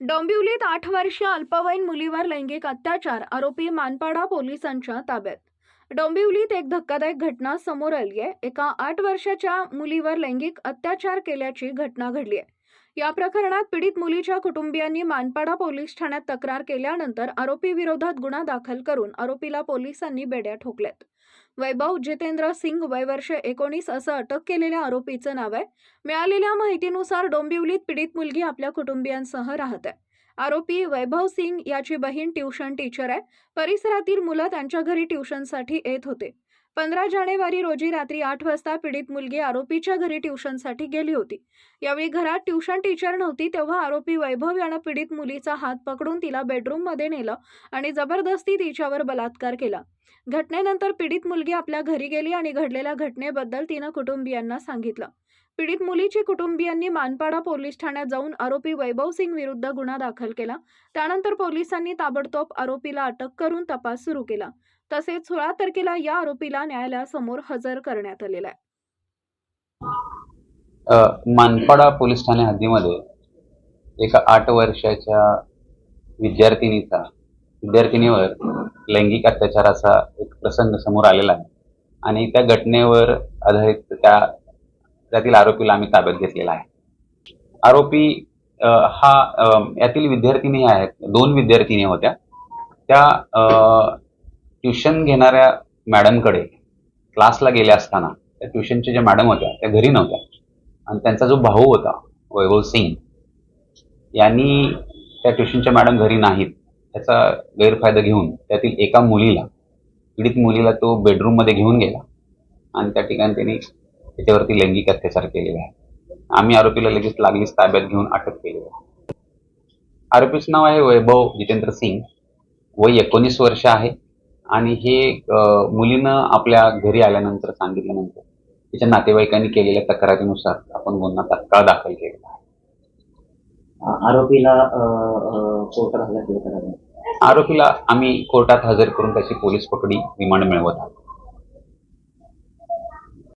डोंबिवलीत आठ वर्षीय अल्पवयीन मुलीवर लैंगिक अत्याचार आरोपी मानपाडा पोलिसांच्या ताब्यात. डोंबिवलीत एक धक्कादायक घटना समोर आली आहे एका आठ वर्षाच्या मुलीवर लैंगिक अत्याचार केल्याची घटना घडली आहे या प्रकरणात पीडित मुलीच्या कुटुंबियांनी मानपाडा पोलीस ठाण्यात तक्रार केल्यानंतर आरोपी विरोधात गुन्हा दाखल करून आरोपीला पोलिसांनी बेड्या ठोकल्यात. वैभव जितेंद्र सिंग वय वर्ष एकोणीस असं अटक केलेल्या आरोपीचं नाव आहे. मिळालेल्या माहितीनुसार डोंबिवलीत पीडित मुलगी आपल्या कुटुंबियांसह राहत आहे. आरोपी वैभव सिंग याची बहीण ट्युशन टीचर आहे. परिसरातील मुलं त्यांच्या घरी ट्युशनसाठी येत होते. पंधरा जानेवारी रोजी रात्री आठ वाजता पीडित मुलगी आरोपीच्या घरी ट्युशनसाठी गेली होती. यावेळी घरात ट्युशन टीचर नव्हती तेव्हा आरोपी वैभव यानं पीडित मुलीचा हात पकडून तिला बेडरूममध्ये नेलं आणि जबरदस्ती तिच्यावर बलात्कार केला. घटनेनंतर पीडित मुलगी आपल्या घरी गेली आणि घडलेल्या घटनेबद्दल तिनं कुटुंबियांना सांगितलं. पीडित मुलीची कुटुंबियांनी मानपाडा पोलीस ठाण्यात जाऊन आरोपी वैभव सिंग विरुद्ध गुन्हा दाखल केला. त्यानंतर पोलिसांनी ताबडतोब आरोपीला अटक करून तपास सुरू केला. तसेच सोळा तारखेला या आरोपीला न्यायालयासमोर हजर करण्यात आलेला आहे. मानपाडा पोलीस ठाणे हद्दीमध्ये एका आठ वर्षाच्या विद्यार्थिनीचा विद्यार्थिनीवर लैंगिक अत्याचाराचा एक प्रसंग समोर आलेला आहे. आणि त्या घटनेवर आधारित त्या त्यातील आरोपीला आम्ही ताब्यात घेतलेला आहे. आरोपी हा यातील विद्यार्थिनी आहेत दोन विद्यार्थिनी होत्या. त्या ट्युशन घेणाऱ्या मॅडमकडे क्लासला गेल्या असताना त्या ट्युशनच्या ज्या मॅडम होत्या त्या घरी नव्हत्या. आणि त्यांचा जो भाऊ होता वैभव सिंग यांनी त्या ट्युशनच्या मॅडम घरी नाहीत. त्याचा गैरफायदा घेऊन त्यातील एका मुलीला पीडित मुलीला तो बेडरूममध्ये घेऊन गेला. आणि त्या ठिकाणी त्यांनी त्याच्यावरती लैंगिक अत्याचार केलेले आहे आम्ही आरोपीला लगेच लागलीच ताब्यात घेऊन अटक केली आहे. आरोपीचं नाव आहे वैभव जितेंद्र सिंग. वय एकोणीस वर्ष आहे. आणि हे मुलीनं आपल्या घरी आल्यानंतर सांगितल्यानंतर तिच्या नातेवाईकांनी केलेल्या तक्रारीनुसार आपण गुन्हा तत्काळ दाखल केलेला आहे. आरोपीला कोर्टात हजर आरोपीला आम्ही कोर्टात हजर करून त्याची पोलीस पकडी रिमांड मिळवत आहोत.